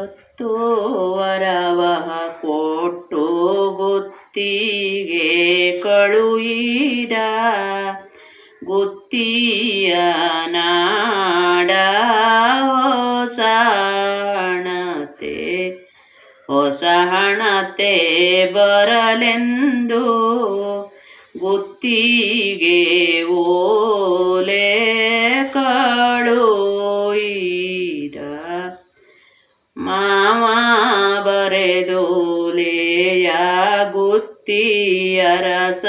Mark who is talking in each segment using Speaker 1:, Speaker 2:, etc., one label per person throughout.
Speaker 1: ಹತ್ತು ವರವ ಕೊಟ್ಟು ಗುತ್ತಿಗೆ ಕಳುಹಿದ. ಗುತ್ತಿಯ ನಾಡ ಹೊಸ ಹಣತೆ ಹೊಸ ಹಣತೆ ಬರಲೆಂದು ಗುತ್ತಿಗೆ ಓಲೆ ಗುತ್ತಿಯ ರಸ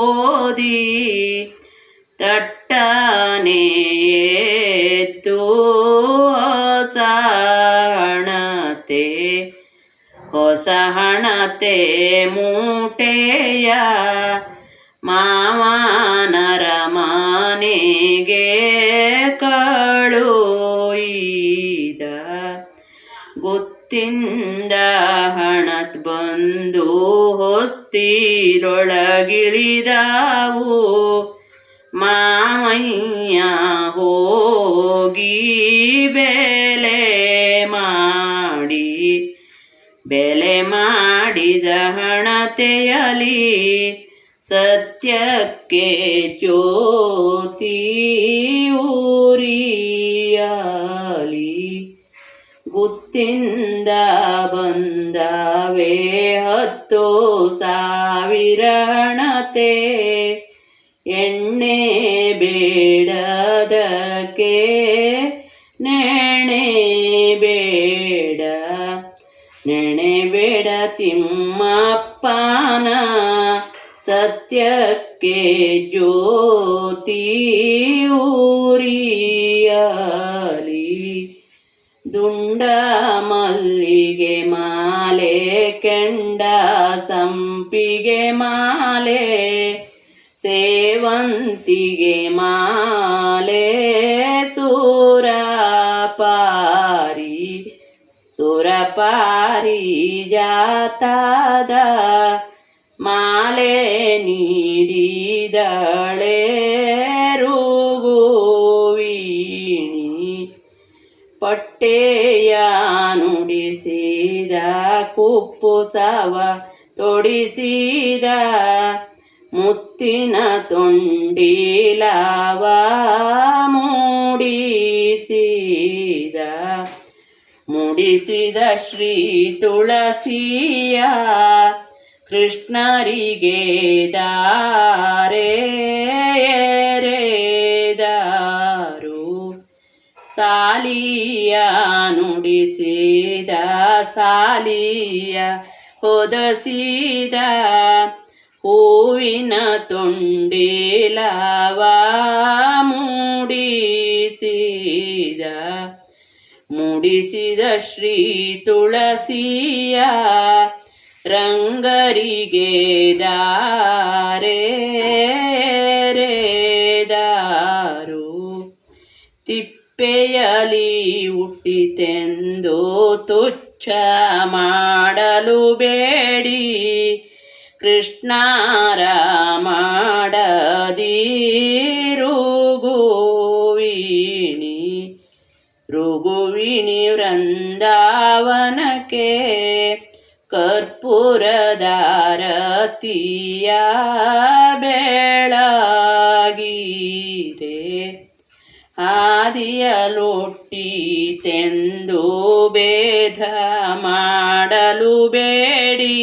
Speaker 1: ಓದಿ ತಟ್ಟನೆ ಎದ್ದು ಹೊಸ ಹಣತೆ ಹೊಸ ಹಣತೆ ಮೂಟೆಯ ಮಾವನರ ಹೊಸ್ತಿರೊಳಗಿಳಿದವು ಮಾಮಯ್ಯ ಹೋಗಿ ಬೆಲೆ ಮಾಡಿ ಬೆಲೆ ಮಾಡಿದ ಹಣತೆಯಲಿ ಸತ್ಯಕ್ಕೆ ಜ್ಯೋತಿ ಊರಿಯಲಿ. ಗುತ್ತಿಂದ ಬಂದವೇ ಹತ್ತು ಹಣತೆ ಎಣ್ಣೆ ಬೇಡದಕ್ಕೆ ನೆಣೆ ಬೇಡ. ನೆಣೆ ಬೇಡ ತಿಮ್ಮಪ್ಪನ ಸತ್ಯಕ್ಕೆ ಜ್ಯೋತಿ ಊರಿಯಲಿ. ದುಂಡ ಮಲ್ಲಿಗೆ ಮಾಲೆ ಕೆಂಡ ಸಂಪಿಗೆ ಮಾಲೆ ಸೇವಂತಿಗೆ ಮಾಲೆ ಸೂರ ಪಾರಿ ಸುರಪಾರಿ ಜಾತಾದ ಮಾಲೆ ನೀಡಿದಳೆ ರುಗುವೀಣಿ ಪಟ್ಟೆಯ ನುಡಿಸಿದ ಕುಪ್ಪುಸವ ತೊಡಿಸಿದ ಮುತ್ತಿನ ತೊಂಡಿಲಾವ ಮೂಡಿಸಿದ ಮುಡಿಸಿದ ಶ್ರೀ ತುಳಸಿಯ ಕೃಷ್ಣರಿಗೆ ದಾರೆ ಸಾಲಿಯ ನುಡಿಸಿದ ಸಾಲಿಯ ಹೊದಸಿದ ಹೂವಿನ ಮೂಡಿಸಿದ ಮೂಡಿಸಿದ ಶ್ರೀ ತುಳಸಿಯ ರಂಗರಿಗೆ ದಾರೆ ದಾರು. ತಿಪ್ಪೆಯಲಿ ಹುಟ್ಟಿತೆಂದು ತುಚ್ಛ ಮಾಡಲು ಬೇಡಿ. ಕೃಷ್ಣಾರ ಮಾಡದಿರುಗುವಿಣಿ ರುಗುವಿಣಿ ವೃಂದಾವನಕ್ಕೆ ಕರ್ಪೂರದಾರತಿಯ ಬೆಳಗಿರೆ. ಆದಿಯಲೊಟ್ಟಿತೆಂದು ಭೇದ ಮಾಡಲು ಬೇಡಿ.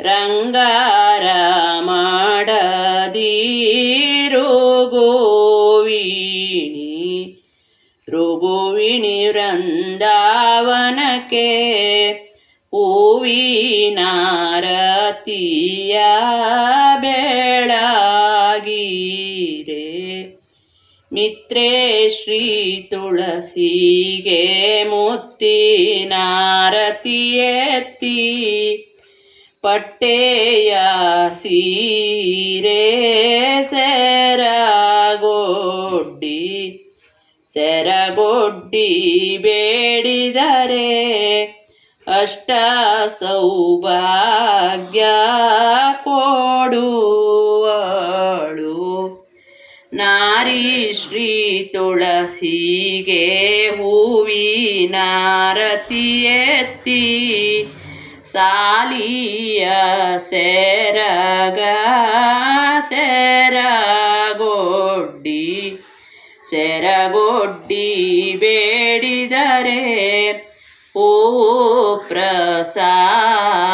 Speaker 1: ರಂಗಾರ ಮಾಡದಿರುಗುವಿಣಿ ರುಗುವಿಣಿ ವೃಂದಾವನಕ್ಕೆ ಹೂವಿನಾರತಿಯ ಮಿತ್ರೇ ಶ್ರೀ ತುಳಸಿಗೆ ಮುತ್ತಿನಾರತಿ ಎತ್ತಿ ಪಟ್ಟೆಯ ಸೀರೆ ಸೆರಗೊಡ್ಡಿ ಸೆರಗೊಡ್ಡಿ ಬೇಡಿದರೆ ಅಷ್ಟ ಸೌಭಾಗ್ಯ ಕೊಡುವಳು. ತುಳಸಿಗೆ ಹೂವಿನ ರತಿ ಎತ್ತಿ ಸಾಲಿಯ ಸೆರಗ ಸೆರಗೊಡ್ಡಿ ಸೆರಗೊಡ್ಡಿ ಬೇಡಿದರೆ ಓ ಪ್ರಸಾದ